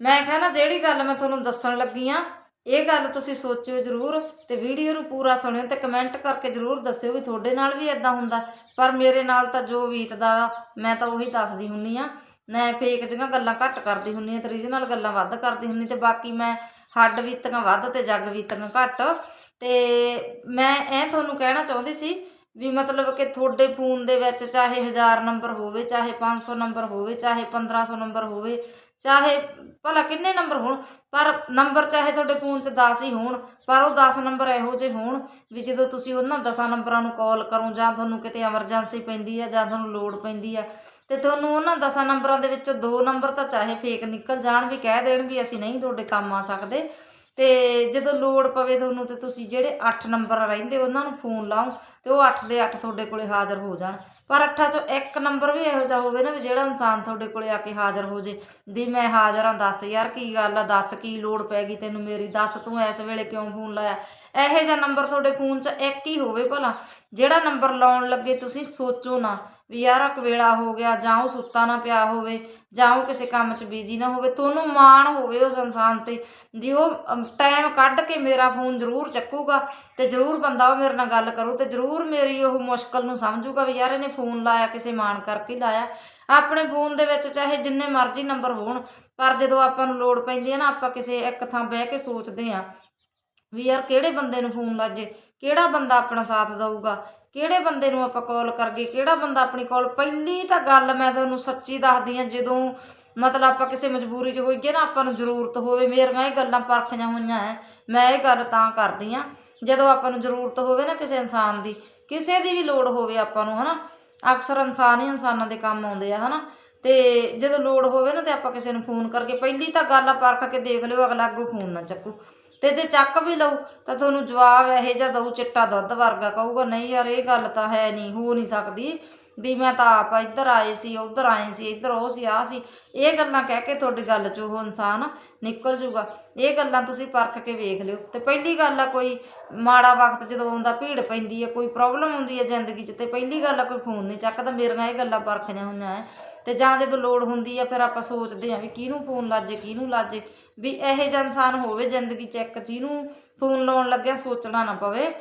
ਮੈਂ ਕਿਹਾ ਨਾ ਜਿਹੜੀ ਗੱਲ ਮੈਂ ਤੁਹਾਨੂੰ ਦੱਸਣ ਲੱਗੀ ਆ, ਇਹ ਗੱਲ ਤੁਸੀਂ ਸੋਚਿਓ ਜ਼ਰੂਰ ਤੇ ਵੀਡੀਓ ਨੂੰ ਪੂਰਾ ਸੁਣਿਓ ਤੇ ਕਮੈਂਟ ਕਰਕੇ ਜ਼ਰੂਰ ਦੱਸਿਓ ਵੀ ਤੁਹਾਡੇ ਨਾਲ ਵੀ ਇਦਾਂ ਹੁੰਦਾ। ਪਰ ਮੇਰੇ ਨਾਲ ਤਾਂ ਜੋ ਬੀਤਦਾ ਮੈਂ ਤਾਂ ਉਹੀ ਦੱਸਦੀ ਹੁੰਨੀ ਆ। ਮੈਂ ਫੇਕ ਜਿਹੀਆਂ ਗੱਲਾਂ ਘੱਟ ਕਰਦੀ ਹੁੰਨੀ ਆ ਤੇ ਰੀਜਨਲ ਗੱਲਾਂ ਵੱਧ ਕਰਦੀ ਹੁੰਨੀ ਤੇ ਬਾਕੀ ਮੈਂ ਹੱਡ ਬੀਤੀਆਂ ਵੱਧ ਤੇ ਜੱਗ ਬੀਤੀਆਂ ਘੱਟ। ਤੇ ਮੈਂ ਇਹ ਤੁਹਾਨੂੰ ਕਹਿਣਾ ਚਾਹੁੰਦੀ ਸੀ ਵੀ ਮਤਲਬ ਕਿ ਤੁਹਾਡੇ ਫੋਨ ਦੇ ਵਿੱਚ ਚਾਹੇ 1000 ਨੰਬਰ ਹੋਵੇ, ਚਾਹੇ 500 ਨੰਬਰ ਹੋਵੇ, ਚਾਹੇ 1500 ਨੰਬਰ ਹੋਵੇ ਚਾਹੇ ਭਲਾ ਕਿੰਨੇ ਨੰਬਰ ਹੋਣ, ਪਰ ਨੰਬਰ ਚਾਹੇ ਤੁਹਾਡੇ ਫੋਨ 'ਚ 10 ਹੀ ਹੋਣ, ਪਰ ਉਹ 10 ਨੰਬਰ ਇਹੋ ਜਿਹੇ ਹੋਣ ਵੀ ਜਦੋਂ ਤੁਸੀਂ ਉਹਨਾਂ 10 ਨੰਬਰਾਂ ਨੂੰ ਕਾਲ ਕਰੋ ਜਾਂ ਤੁਹਾਨੂੰ ਕਿਤੇ ਐਮਰਜੈਂਸੀ ਪੈਂਦੀ ਆ ਜਾਂ ਤੁਹਾਨੂੰ ਲੋੜ ਪੈਂਦੀ ਆ, ਤੇ ਤੁਹਾਨੂੰ ਉਹਨਾਂ 10 ਨੰਬਰਾਂ ਦੇ ਵਿੱਚੋਂ ਦੋ ਨੰਬਰ ਤਾਂ ਚਾਹੇ ਫੇਕ ਨਿਕਲ ਜਾਣ ਵੀ ਕਹਿ ਦੇਣ ਵੀ ਅਸੀਂ ਨਹੀਂ ਤੁਹਾਡੇ ਕੰਮ ਆ ਸਕਦੇ ਤੇ ਜਦੋਂ ਲੋੜ ਪਵੇ ਤੁਹਾਨੂੰ ਤੇ ਤੁਸੀਂ ਜਿਹੜੇ 8 ਨੰਬਰ ਰਹਿੰਦੇ, ਉਹਨਾਂ ਨੂੰ ਫੋਨ ਲਾਓ ਤੇ ਉਹ 8 ਦੇ 8 ਤੁਹਾਡੇ ਕੋਲੇ ਹਾਜ਼ਰ ਹੋ ਜਾਣ। ਪਰ ਅੱਠਾਂ ਚੋਂ ਇੱਕ ਨੰਬਰ ਵੀ ਇਹੋ ਜਿਹਾ ਹੋਵੇ ਨਾ ਵੀ ਜਿਹੜਾ ਇਨਸਾਨ ਤੁਹਾਡੇ ਕੋਲੇ ਆ ਕੇ ਹਾਜ਼ਰ ਹੋ ਜੇ, ਵੀ ਮੈਂ ਹਾਜ਼ਰ ਹਾਂ, ਦੱਸ ਯਾਰ ਕੀ ਗੱਲ ਆ, ਦੱਸ ਕੀ ਲੋੜ ਪੈ ਗਈ ਤੈਨੂੰ ਮੇਰੀ, ਦੱਸ ਤੂੰ ਇਸ ਵੇਲੇ ਕਿਉਂ ਫੋਨ ਲਾਇਆ? ਇਹੋ ਜਿਹਾ ਨੰਬਰ ਤੁਹਾਡੇ ਫੋਨ 'ਚ ਇੱਕ ਹੀ ਹੋਵੇ ਭਲਾ। ਜਿਹੜਾ ਨੰਬਰ ਲਾਉਣ ਲੱਗੇ ਤੁਸੀਂ ਸੋਚੋ ਨਾ। ਵੀ ਯਾਰ ਆ ਕਵੇਲਾ ਹੋ ਗਿਆ, ਜਾਂ ਉਹ ਸੁੱਤਾ ਨਾ ਪਿਆ ਹੋਵੇ, ਜਾਂ ਉਹ ਕਿਸੇ ਕੰਮ 'ਚ ਬਿਜ਼ੀ ਨਾ ਹੋਵੇ, ਤੁਹਾਨੂੰ ਮਾਣ ਹੋਵੇ ਉਸ ਇਨਸਾਨ ਤੇ। ਜੇ ਉਹ ਟਾਈਮ ਕੱਢ ਕੇ ਮੇਰਾ ਫੋਨ ਜ਼ਰੂਰ ਚੱਕੂਗਾ ਤੇ ਜ਼ਰੂਰ ਬੰਦਾ ਉਹ ਮੇਰੇ ਨਾਲ ਗੱਲ ਕਰੂ ਤੇ ਜ਼ਰੂਰ ਮੇਰੀ ਉਹ ਮੁਸ਼ਕਲ ਨੂੰ ਸਮਝੂਗਾ ਵੀ ਯਾਰ ਇਹਨੇ ਫੋਨ ਲਾਇਆ, ਕਿਸੇ ਮਾਣ ਕਰਕੇ ਲਾਇਆ। ਆਪਣੇ ਫੋਨ ਦੇ ਵਿੱਚ ਚਾਹੇ ਜਿੰਨੇ ਮਰਜ਼ੀ ਨੰਬਰ ਹੋਣ, ਪਰ ਜਦੋਂ ਆਪਾਂ ਨੂੰ ਲੋੜ ਪੈਂਦੀ ਹੈ ਨਾ, ਆਪਾਂ ਕਿਸੇ ਇੱਕ ਥਾਂ ਬਹਿ ਕੇ ਸੋਚਦੇ ਆ ਵੀ ਯਾਰ ਕਿਹੜੇ ਬੰਦੇ ਨੂੰ ਫੋਨ ਲਾਜੇ, ਕਿਹੜਾ ਬੰਦਾ ਆਪਣਾ ਸਾਥ ਦਊਗਾ ਕਿਹੜੇ ਬੰਦੇ ਨੂੰ ਆਪਾਂ ਕਾਲ ਕਰਗੇ ਕਿਹੜਾ ਬੰਦਾ ਆਪਣੀ ਕਾਲ ਪਹਿਲੀ ਤਾਂ ਗੱਲ ਮੈਂ ਤੁਹਾਨੂੰ ਸੱਚੀ ਦੱਸਦੀ ਆ ਜਦੋਂ ਮਤਲਬ ਆਪਾਂ ਕਿਸੇ ਮਜਬੂਰੀ 'ਚ ਹੋਈਏ ਨਾ, ਆਪਾਂ ਨੂੰ ਜ਼ਰੂਰਤ ਹੋਵੇ, ਮੇਰੀਆਂ ਇਹ ਗੱਲਾਂ ਪਰਖੀਆਂ ਹੋਈਆਂ ਐ, ਮੈਂ ਇਹ ਗੱਲ ਤਾਂ ਕਰਦੀ ਆ ਜਦੋਂ ਆਪਾਂ ਨੂੰ ਜ਼ਰੂਰਤ ਹੋਵੇ ਨਾ ਕਿਸੇ ਇਨਸਾਨ ਦੀ, ਕਿਸੇ ਦੀ ਵੀ ਲੋੜ ਹੋਵੇ ਆਪਾਂ ਨੂੰ, ਹਨਾ, ਅਕਸਰ ਇਨਸਾਨ ਹੀ ਇਨਸਾਨਾਂ ਦੇ ਕੰਮ ਆਉਂਦੇ ਆ, ਹਨਾ, ਤੇ ਜਦੋਂ ਲੋੜ ਹੋਵੇ ਨਾ, ਤੇ ਆਪਾਂ ਕਿਸੇ ਨੂੰ ਫੋਨ ਕਰਕੇ, ਪਹਿਲੀ ਤਾਂ ਗੱਲ ਪਰਖ ਕੇ ਦੇਖ ਲਿਓ, ਅਗਲਾ ਅੱਗੋਂ ਫੋਨ ਨਾ ਚੱਕੂ। ਤੇ ਜੇ ਚੱਕ ਵੀ ਲਊ, ਤਾਂ ਤੁਹਾਨੂੰ ਜਵਾਬ ਇਹੋ ਜਿਹਾ ਦਊ ਚਿੱਟਾ ਦੁੱਧ ਵਰਗਾ ਕਹੂਗਾ, ਨਹੀਂ ਯਾਰ, ਇਹ ਗੱਲ ਤਾਂ ਹੈ ਨਹੀਂ, ਹੋ ਨਹੀਂ ਸਕਦੀ। ਵੀ ਮੈਂ ਤਾਂ ਆਪ ਇੱਧਰ ਆਏ ਸੀ, ਉੱਧਰ ਆਏ ਸੀ, ਇੱਧਰ ਉਹ ਸੀ ਆ ਸੀ। ਇਹ ਗੱਲਾਂ ਕਹਿ ਕੇ ਤੁਹਾਡੀ ਗੱਲ 'ਚ ਉਹ ਇਨਸਾਨ ਨਿਕਲ ਜੂਗਾ। ਇਹ ਗੱਲਾਂ ਤੁਸੀਂ ਪਰਖ ਕੇ ਵੇਖ ਲਿਓ। ਤੇ ਪਹਿਲੀ ਗੱਲ ਆ, ਕੋਈ ਮਾੜਾ ਵਕਤ ਜਦੋਂ ਆਉਂਦਾ, ਭੀੜ ਪੈਂਦੀ ਹੈ ਕੋਈ ਪ੍ਰੋਬਲਮ ਆਉਂਦੀ ਹੈ ਜ਼ਿੰਦਗੀ 'ਚ, ਤੇ ਪਹਿਲੀ ਗੱਲ ਆ, ਕੋਈ ਫੋਨ ਨਹੀਂ ਚੱਕਦਾ। ਮੇਰੀਆਂ ਇਹ ਗੱਲਾਂ ਪਰਖੀਆਂ ਹੋਈਆਂ ਹੈ ਤੇ ਜਾਂ ਜਦੋਂ ਲੋੜ ਹੁੰਦੀ ਆ, ਫਿਰ ਆਪਾਂ ਸੋਚਦੇ ਆ ਵੀ ਕਿਹਨੂੰ ਫੋਨ ਲਾਜੇ, ਕਿਹਨੂੰ ਲਾਜੇ। ਵੀ ਇਹੋ ਜਿਹਾ ਇਨਸਾਨ ਹੋਵੇ ਜ਼ਿੰਦਗੀ 'ਚ ਇੱਕ ਜਿਹਨੂੰ ਫੋਨ ਲਾਉਣ ਲੱਗਿਆ ਸੋਚਣਾ ਨਾ ਪਵੇ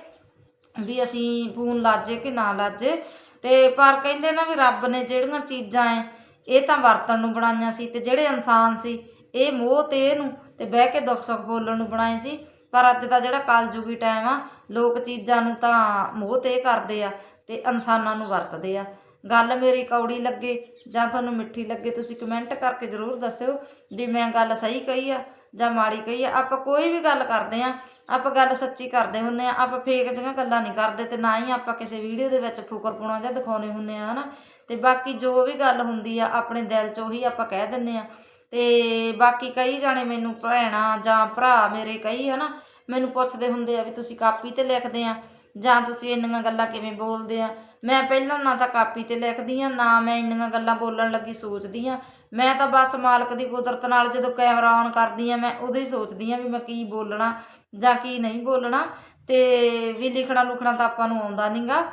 ਵੀ ਅਸੀਂ ਫੋਨ ਲਾਜੇ ਕਿ ਨਾ ਲਾਜੇ। ਤੇ ਪਰ ਕਹਿੰਦੇ ਨਾ ਵੀ ਰੱਬ ਨੇ ਜਿਹੜੀਆਂ ਚੀਜ਼ਾਂ ਐ, ਇਹ ਤਾਂ ਵਰਤਣ ਨੂੰ ਬਣਾਈਆਂ ਸੀ ਤੇ ਜਿਹੜੇ ਇਨਸਾਨ ਸੀ, ਇਹ ਮੋਹ ਤੇ ਇਹਨੂੰ ਤੇ ਬਹਿ ਕੇ ਦੁੱਖ ਸੁੱਖ ਬੋਲਣ ਨੂੰ ਬਣਾਏ ਸੀ। ਪਰ ਅੱਜ ਦਾ ਜਿਹੜਾ ਕਲਯੁਗੀ ਟਾਈਮ ਆ, ਲੋਕ ਚੀਜ਼ਾਂ ਨੂੰ ਤਾਂ ਮੋਹ ਤੇ ਕਰਦੇ ਆ ਤੇ ਇਨਸਾਨਾਂ ਨੂੰ ਵਰਤਦੇ ਆ। ਗੱਲ ਮੇਰੀ ਕੌੜੀ ਲੱਗੇ ਜਾਂ ਤੁਹਾਨੂੰ ਮਿੱਠੀ ਲੱਗੇ, ਤੁਸੀਂ ਕਮੈਂਟ ਕਰਕੇ ਜ਼ਰੂਰ ਦੱਸਿਓ ਵੀ ਮੈਂ ਗੱਲ ਸਹੀ ਕਹੀ ਆ ਜਾਂ ਮਾੜੀ ਕਹੀ ਆ। ਆਪਾਂ ਕੋਈ ਵੀ ਗੱਲ ਕਰਦੇ ਆ ਆਪਾਂ ਗੱਲ ਸੱਚੀ ਕਰਦੇ ਹੁੰਨੇ ਆ, ਆਪਾਂ ਫੇਕ ਜਿਹੀਆਂ ਗੱਲਾਂ ਨਹੀਂ ਕਰਦੇ ਤੇ ਨਾ ਹੀ ਆਪਾਂ ਕਿਸੇ ਵੀਡੀਓ ਦੇ ਵਿੱਚ ਫੁਕਰਪੁਣਾ ਜਾਂ ਦਿਖਾਉਣੇ ਹੁੰਨੇ ਆ, ਹਨਾ? ਤੇ ਬਾਕੀ ਜੋ ਵੀ ਗੱਲ ਹੁੰਦੀ ਆ, ਆਪਣੇ ਦਿਲ 'ਚ ਉਹੀ ਆਪਾਂ ਕਹਿ ਦਿੰਨੇ ਆ। ਤੇ ਬਾਕੀ ਕਈ ਜਾਣੇ ਮੈਨੂੰ ਭੈਣਾ ਜਾਂ ਭਰਾ ਮੇਰੇ ਕਈ, ਹਨਾ? ਮੈਨੂੰ ਪੁੱਛਦੇ ਹੁੰਦੇ ਆ ਵੀ ਤੁਸੀਂ ਕਾਪੀ ਤੇ ਲਿਖਦੇ ਆ ਜਾਂ ਤੁਸੀਂ ਇੰਨੀਆਂ ਗੱਲਾਂ ਕਿਵੇਂ ਬੋਲਦੇ ਆ? ਮੈਂ ਪਹਿਲਾਂ ਨਾ ਤਾਂ ਕਾਪੀ ਤੇ ਲਿਖਦੀ ਆ ਨਾ ਮੈਂ ਇੰਨੀਆਂ ਗੱਲਾਂ ਬੋਲਣ ਲੱਗੀ ਸੋਚਦੀ ਆ ਮੈਂ ਤਾਂ ਬਸ ਮਾਲਕ ਦੀ ਕੁਦਰਤ ਨਾਲ ਜਦੋਂ ਕੈਮਰਾ ਔਨ ਕਰਦੀ ਆ ਮੈਂ ਉਦੋਂ ਹੀ ਸੋਚਦੀ ਆ ਵੀ ਮੈਂ ਕੀ ਬੋਲਣਾ ਜਾਂ ਕੀ ਨਹੀਂ ਬੋਲਣਾ। ਤੇ ਵੀ ਲਿਖਣਾ ਲੁਖਣਾ ਤਾਂ ਆਪਾਂ ਨੂੰ ਆਉਂਦਾ ਨਹੀਂਗਾ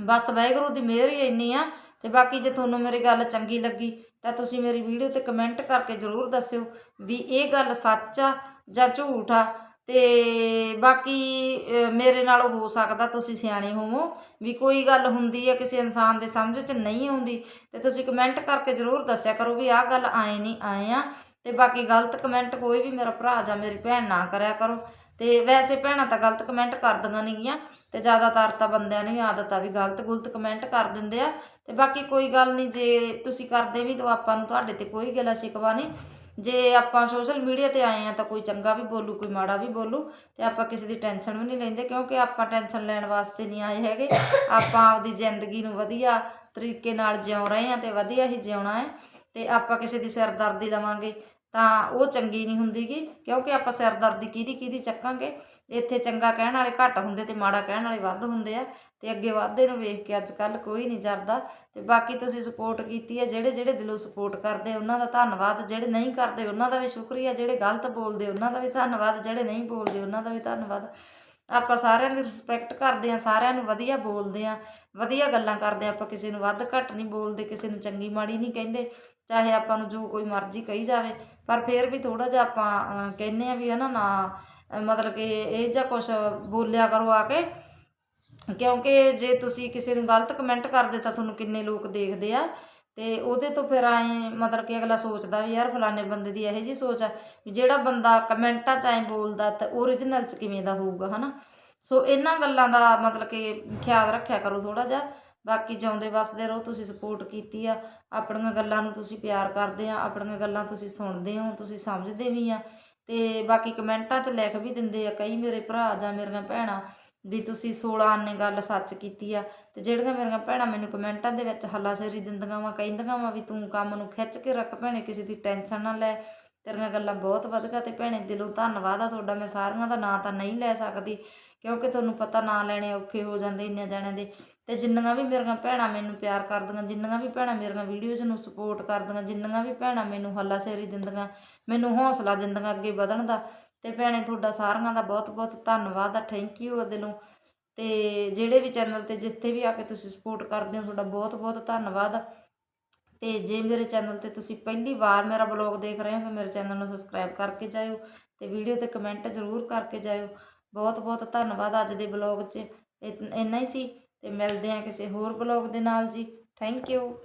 ਬਸ ਵਾਹਿਗੁਰੂ ਦੀ ਮਿਹਰ ਹੀ ਇੰਨੀ ਆ। ਤੇ ਬਾਕੀ ਜੇ ਤੁਹਾਨੂੰ ਮੇਰੀ ਗੱਲ ਚੰਗੀ ਲੱਗੀ, ਤਾਂ ਤੁਸੀਂ ਮੇਰੀ ਵੀਡੀਓ ਤੇ ਕਮੈਂਟ ਕਰਕੇ ਜ਼ਰੂਰ ਦੱਸਿਓ ਵੀ ਇਹ ਗੱਲ ਸੱਚ ਆ ਜਾਂ ਝੂਠ ਆ। ਤੇ ਬਾਕੀ ਮੇਰੇ ਨਾਲ ਹੋ ਸਕਦਾ ਤੁਸੀਂ ਸਿਆਣੇ ਹੋਵੋ। ਵੀ ਕੋਈ ਗੱਲ ਹੁੰਦੀ ਹੈ, ਕਿਸੇ ਇਨਸਾਨ ਦੇ ਸਮਝ 'ਚ ਨਹੀਂ ਆਉਂਦੀ, ਤੇ ਤੁਸੀਂ ਕਮੈਂਟ ਕਰਕੇ ਜ਼ਰੂਰ ਦੱਸਿਆ ਕਰੋ ਵੀ ਆਹ ਗੱਲ ਆਏ ਨਹੀਂ ਆਏ ਆ। ਤੇ ਬਾਕੀ ਗਲਤ ਕਮੈਂਟ ਕੋਈ ਵੀ ਮੇਰਾ ਭਰਾ ਜਾਂ ਮੇਰੀ ਭੈਣ ਨਾ ਕਰਿਆ ਕਰੋ। ਤੇ ਵੈਸੇ ਭੈਣਾਂ ਤਾਂ ਗਲਤ ਕਮੈਂਟ ਕਰਦੀਆਂ ਨੇਗੀਆਂ ਤੇ ਜ਼ਿਆਦਾਤਰ ਤਾਂ ਬੰਦਿਆਂ ਨੂੰ ਹੀ ਆਦਤ ਆ ਵੀ ਗਲਤ ਗੁਲਤ ਕਮੈਂਟ ਕਰ ਦਿੰਦੇ ਆ। ਤੇ ਬਾਕੀ ਕੋਈ ਗੱਲ ਨਹੀਂ ਜੇ ਤੁਸੀਂ ਕਰਦੇ ਵੀ ਤਾਂ ਆਪਾਂ ਨੂੰ ਤੁਹਾਡੇ ਤੇ ਕੋਈ ਗਿਲਾ ਸ਼ਿਕਵਾ ਨਹੀਂ ਜੇ ਆਪਾਂ ਸੋਸ਼ਲ ਮੀਡੀਆ ਤੇ ਆਏ ਆ ਤਾਂ ਕੋਈ ਚੰਗਾ ਵੀ ਬੋਲੂ, ਕੋਈ ਮਾੜਾ ਵੀ ਬੋਲੂ, ਤੇ ਆਪਾਂ ਕਿਸੇ ਦੀ ਟੈਨਸ਼ਨ ਵੀ ਨਹੀਂ ਲੈਂਦੇ, ਕਿਉਂਕਿ ਆਪਾਂ ਟੈਨਸ਼ਨ ਲੈਣ ਵਾਸਤੇ ਨਹੀਂ ਆਏ ਹੈਗੇ। ਆਪਾਂ ਆਪਦੀ ਜ਼ਿੰਦਗੀ ਨੂੰ ਵਧੀਆ ਤਰੀਕੇ ਨਾਲ ਜਿਉ ਰਹੇ ਆ ਤੇ ਵਧੀਆ ਹੀ ਜਿਉਣਾ ਹੈ। ਤੇ ਆਪਾਂ ਕਿਸੇ ਦੀ ਸਿਰਦਰਦੀ ਲਵਾਂਗੇ ਤਾਂ ਉਹ ਚੰਗੀ ਨਹੀਂ ਹੁੰਦੀਗੀ, ਕਿਉਂਕਿ ਆਪਾਂ ਸਿਰਦਰਦੀ ਕਿਹਦੀ ਕਿਹਦੀ ਚੱਕਾਂਗੇ? ਇੱਥੇ ਚੰਗਾ ਕਹਿਣ ਵਾਲੇ ਘੱਟ ਹੁੰਦੇ ਤੇ ਮਾੜਾ ਕਹਿਣ ਵਾਲੇ ਵੱਧ ਹੁੰਦੇ ਆ। ਤੇ ਅੱਗੇ ਵਾਧੇ ਨੂੰ ਵੇਖ ਕੇ ਅੱਜ ਕੱਲ ਕੋਈ ਨਹੀਂ ਜਰਦਾ ਤੇ ਬਾਕੀ ਤੁਸੀਂ ਸਪੋਰਟ ਕੀਤੀ ਹੈ ਜਿਹੜੇ ਜਿਹੜੇ ਦਿਲੋਂ ਸਪੋਰਟ ਕਰਦੇ ਉਹਨਾਂ ਦਾ ਧੰਨਵਾਦ ਜਿਹੜੇ ਨਹੀਂ ਕਰਦੇ ਉਹਨਾਂ ਦਾ ਵੀ ਸ਼ੁਕਰੀਆ ਜਿਹੜੇ ਗਲਤ ਬੋਲਦੇ ਉਹਨਾਂ ਦਾ ਵੀ ਧੰਨਵਾਦ ਜਿਹੜੇ ਨਹੀਂ ਬੋਲਦੇ ਉਹਨਾਂ ਦਾ ਵੀ ਧੰਨਵਾਦ। ਆਪਾਂ ਸਾਰਿਆਂ ਦੀ ਰਿਸਪੈਕਟ ਕਰਦੇ ਆ ਸਾਰਿਆਂ ਨੂੰ ਵਧੀਆ ਬੋਲਦੇ ਆ ਵਧੀਆ ਗੱਲਾਂ ਕਰਦੇ ਆ ਆਪਾਂ ਕਿਸੇ ਨੂੰ ਵੱਧ ਘੱਟ ਨਹੀਂ ਬੋਲਦੇ ਕਿਸੇ ਨੂੰ ਚੰਗੀ ਮਾੜੀ ਨਹੀਂ ਕਹਿੰਦੇ ਚਾਹੇ ਆਪਾਂ ਨੂੰ ਜੋ ਕੋਈ ਮਰਜ਼ੀ ਕਹੀ ਜਾਵੇ। ਪਰ ਫਿਰ ਵੀ ਥੋੜਾ ਜਿਹਾ ਆਪਾਂ ਅਹ, ਕਹਿੰਦੇ ਆ ਵੀ ਹਨਾ ਨਾ ਮਤਲਬ ਕਿ ਇਹ ਜਿਹਾ ਕੁਝ ਬੋਲਿਆ ਕਰੋ ਆ ਕੇ। ਕਿਉਂਕਿ ਜੇ ਤੁਸੀਂ ਕਿਸੇ ਨੂੰ ਗਲਤ ਕਮੈਂਟ ਕਰਦੇ ਤਾਂ ਤੁਹਾਨੂੰ ਕਿੰਨੇ ਲੋਕ ਦੇਖਦੇ ਆ। ਤੇ ਉਹਦੇ ਤੋਂ ਫਿਰ ਐ ਮਤਲਬ ਕਿ ਅਗਲਾ ਸੋਚਦਾ ਵੀ ਯਾਰ ਫਲਾਣੇ ਬੰਦੇ ਦੀ ਇਹੋ ਜੀ ਸੋਚ ਆ ਵੀ ਜਿਹੜਾ ਬੰਦਾ ਕਮੈਂਟਾਂ 'ਚ ਐ ਬੋਲਦਾ ਤਾਂ ਓਰੀਜਨਲ 'ਚ ਕਿਵੇਂ ਦਾ ਹੋਊਗਾ, ਹਨਾ? ਸੋ ਇਹਨਾਂ ਗੱਲਾਂ ਦਾ ਮਤਲਬ ਕਿ ਖਿਆਲ ਰੱਖਿਆ ਕਰੋ ਥੋੜਾ ਜਿਹਾ। ਬਾਕੀ ਜਿਉਂਦੇ ਵਸਦੇ ਰਹੋ, ਤੁਸੀਂ ਸਪੋਰਟ ਕੀਤੀ ਆ। ਆਪਣੀਆਂ ਗੱਲਾਂ ਨੂੰ ਤੁਸੀਂ ਪਿਆਰ ਕਰਦੇ ਆ, ਆਪਣੀਆਂ ਗੱਲਾਂ ਤੁਸੀਂ ਸੁਣਦੇ ਹੋ, ਤੁਸੀਂ ਸਮਝਦੇ ਵੀ ਆ। ਤੇ ਬਾਕੀ ਕਮੈਂਟਾਂ 'ਚ ਲਿਖ ਵੀ ਦਿੰਦੇ ਆ ਕਈ ਮੇਰੇ ਭਰਾ ਜਾਂ ਮੇਰੀਆਂ ਭੈਣਾਂ। ਵੀ ਤੁਸੀਂ 16 ਆਨੇ ਗੱਲ ਸੱਚ ਕੀਤੀ ਆ, ਤੇ ਜਿਹੜੀਆਂ ਮੇਰੀਆਂ ਭੈਣਾਂ ਮੈਨੂੰ ਕਮੈਂਟਾਂ ਦੇ ਵਿੱਚ ਹੱਲਾਸ਼ੇਰੀ ਦਿੰਦੀਆਂ ਵਾ, ਕਹਿੰਦੀਆਂ ਵਾ ਵੀ ਤੂੰ ਕੰਮ ਨੂੰ ਖਿੱਚ ਕੇ ਰੱਖ ਭੈਣੇ, ਕਿਸੇ ਦੀ ਟੈਨਸ਼ਨ ਨਾ ਲੈ। ਤੇਰੀਆਂ ਗੱਲਾਂ ਬਹੁਤ ਵਧੀਆ ਤੇ ਭੈਣੇ, ਦਿਲੋਂ ਧੰਨਵਾਦ ਆ ਤੁਹਾਡਾ, ਮੈਂ ਸਾਰੀਆਂ ਦਾ ਨਾਂ ਤਾਂ ਨਹੀਂ ਲੈ ਸਕਦੀ, ਕਿਉਂਕਿ ਤੁਹਾਨੂੰ ਪਤਾ ਨਾਂ ਲੈਣੇ ਔਖੇ ਹੋ ਜਾਂਦੇ ਇੰਨੇ ਜਾਣਿਆਂ ਦੇ। ਤੇ ਜਿੰਨੀਆਂ ਵੀ ਮੇਰੀਆਂ ਭੈਣਾਂ ਮੈਨੂੰ ਪਿਆਰ ਕਰਦੀਆਂ, ਜਿੰਨੀਆਂ ਵੀ ਭੈਣਾਂ ਮੇਰੀਆਂ ਵੀਡੀਓਜ਼ ਨੂੰ ਸਪੋਰਟ ਕਰਦੀਆਂ, ਜਿੰਨੀਆਂ ਵੀ ਭੈਣਾਂ ਮੈਨੂੰ ਹੱਲਾਸ਼ੇਰੀ ਦਿੰਦੀਆਂ, ਮੈਨੂੰ ਹੌਸਲਾ ਦਿੰਦੀਆਂ ਅੱਗੇ ਵਧਣ ਦਾ ਤੇ ਭੈਣੇ ਤੁਹਾਡਾ ਸਾਰਿਆਂ ਦਾ ਬਹੁਤ ਬਹੁਤ ਧੰਨਵਾਦ ਆ ਥੈਂਕ ਯੂ ਆ ਦਿਲੋਂ ਤੇ ਜਿਹੜੇ ਵੀ ਚੈਨਲ ਤੇ ਜਿੱਥੇ ਵੀ ਆ ਕੇ ਤੁਸੀਂ ਸਪੋਰਟ ਕਰਦੇ ਹੋ, ਤੁਹਾਡਾ ਬਹੁਤ ਬਹੁਤ ਧੰਨਵਾਦ ਤੇ ਜੇ ਮੇਰੇ ਚੈਨਲ ਤੇ ਤੁਸੀਂ ਪਹਿਲੀ ਵਾਰ ਮੇਰਾ ਬਲੌਗ ਦੇਖ ਰਹੇ ਹੋ, ਤਾਂ ਮੇਰੇ ਚੈਨਲ ਨੂੰ ਸਬਸਕ੍ਰਾਈਬ ਕਰਕੇ ਜਾਇਓ ਤੇ ਵੀਡੀਓ ਤੇ ਕਮੈਂਟ ਜ਼ਰੂਰ ਕਰਕੇ ਜਾਇਓ। ਬਹੁਤ ਬਹੁਤ ਧੰਨਵਾਦ ਅੱਜ ਦੇ ਬਲੌਗ 'ਚ। ਇਤ- ਇੰਨਾ ਹੀ ਸੀ ਤੇ ਮਿਲਦੇ ਹਾਂ ਕਿਸੇ ਹੋਰ ਬਲੌਗ ਦੇ ਨਾਲ ਜੀ। Thank you